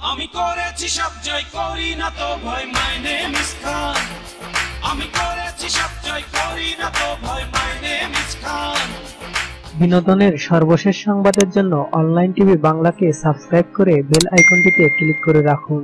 আমি করেছি সব জয় করি না তো ভয় মাই নেম আমি করেছি সব জয় করি না তো ভয় মাই নেম বিনোদনের সর্বশেষ সংবাদের জন্য অনলাইন টিভি বাংলাকে সাবস্ক্রাইব করে বেল আইকনটিতে ক্লিক করে রাখুন।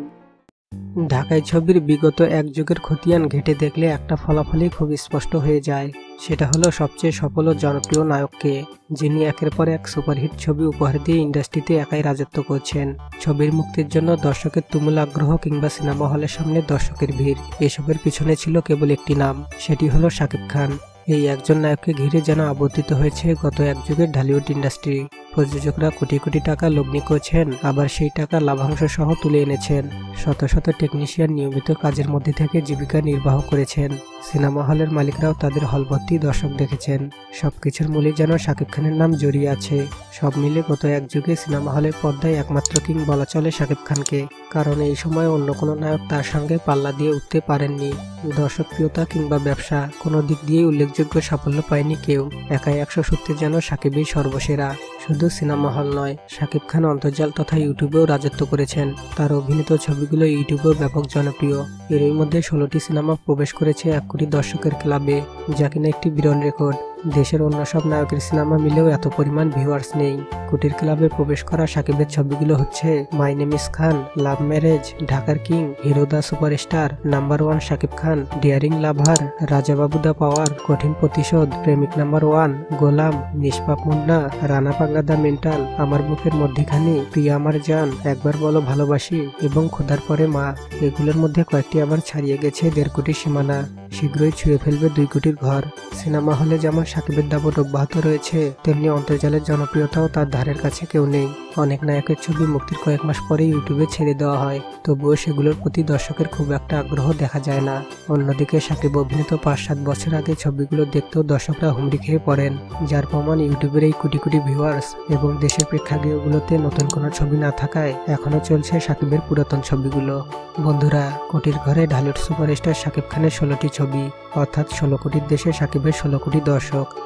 ঢাকাই ছবির বিগত এক যুগের খতিয়ান ঘেটে দেখলে একটা ফলাফলই খুব স্পষ্ট হয়ে যায়। সেটা হলো সবচেয়ে সফল ও জনপ্রিয় নায়ককে, যিনি একের পর এক সুপারহিট ছবি উপহার দিয়ে ইন্ডাস্ট্রিতে একাই রাজত্ব করছেন। ছবির মুক্তির জন্য দর্শকের তুমুল আগ্রহ কিংবা সিনেমা হলের সামনে দর্শকের ভিড়, এসবের পিছনে ছিল কেবল একটি নাম, সেটি হলো শাকিব খান। এই একজন নায়ককে ঘিরে যেন আবর্তিত হয়েছে গত এক যুগের ঢালিউড ইন্ডাস্ট্রি। প্রযোজকরা কোটি কোটি টাকা লগ্নি করছেন, আবার সেই টাকা লাভাংশ সহ তুলে এনেছেন। শত শত টেকনিশিয়ান নিয়মিত কাজের মধ্যে থেকে জীবিকা নির্বাহ করেছেন। সিনেমা হলের মালিকরাও তাদের হল ভর্তি দর্শক দেখেছেন। সবকিছুর মূলে যেন শাকিব খানের নাম জড়িয়ে আছে। সব মিলে গত এক যুগে সিনেমা হলের পর্দায় একমাত্র কিং বলা চলে শাকিব খানকে। কারণ এই সময় অন্য কোনো নায়ক তার সঙ্গে পাল্লা দিয়ে উঠতে পারেননি। দর্শকপ্রিয়তা কিংবা ব্যবসা কোনো দিক দিয়েই উল্লেখযোগ্য সাফল্য পায়নি কেউ। একাই একশো সূত্রে যেন সাকিবই সর্বসেরা। শুধু সিনেমা হল নয়। শাকিব খান অন্তর্জাল তথা ইউটিউবেও রাজত্ব করেছেন। তার অভিনীত ছবিগুলো ইউটিউবেও ব্যাপক জনপ্রিয়। এরই মধ্যে ষোলোটি সিনেমা প্রবেশ করেছে এক কোটি দর্শকের ক্লাবে, যা কিনা একটি বিরল রেকর্ড। দেশের অন্য সব নায়কের সিনেমা মিলেও এত পরিমাণ ভিউয়ার্স নেই। কুটির ক্লাবে প্রবেশ করা সাকিবের ছবিগুলো হচ্ছে my name is Khan love marriage ঢাকার king hero the superstar number one Shakib Khan daring lover Rajababu the power কঠিন প্রতিশোধ প্রেমিক নাম্বার ওয়ান গোলাম নিষ্পাপ মুন্না রানা পাঙ্গা দা মেন্টাল আমার বুকের মধ্যেখানে প্রিয়া আমার জান একবার বলো ভালোবাসি এবং খোদার পরে মা এগুলোর মধ্যে কয়েকটি আবার ছাড়িয়ে গেছে দেড় কোটি সীমানা। শীঘ্রই ছুঁয়ে ফেলবে দুই কোটির ঘর। সিনেমা হলে যেমন সাকিবের দাপট অব্যাহত রয়েছে। তেমনি অন্তর্জালের জনপ্রিয়তাও তার ধারের কাছে কেউ নেই। অনেক নায়কের ছবি মুক্তির কয়েক মাস পরে ইউটিউবে ছেড়ে দেওয়া হয়। তবুও সেগুলোর প্রতি দর্শকের খুব একটা আগ্রহ দেখা যায় না। অন্যদিকে সাকিব অভিনীত পাঁচ সাত বছর আগে ছবিগুলো দেখতেও দর্শকরা হুমড়ি খেয়ে পড়েন, যার প্রমাণ ইউটিউবের এই কোটি কোটি ভিউয়ার্স এবং দেশের প্রেক্ষাগৃহগুলোতে নতুন কোনো ছবি না থাকায় এখনও চলছে সাকিবের পুরাতন ছবিগুলো। বন্ধুরা, কোটির ঘরে ঢালিউড সুপারস্টার সাকিব খানের ষোলোটি ছবি, অর্থাৎ ষোলো কোটির দেশে সাকিবের ষোলো কোটি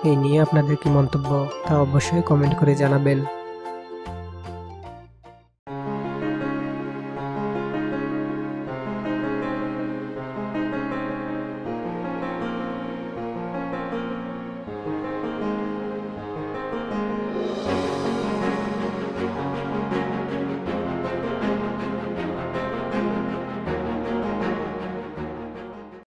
এই নিয়ে আপনাদের কি মন্তব্য তা অবশ্যই কমেন্ট করে জানাবেন।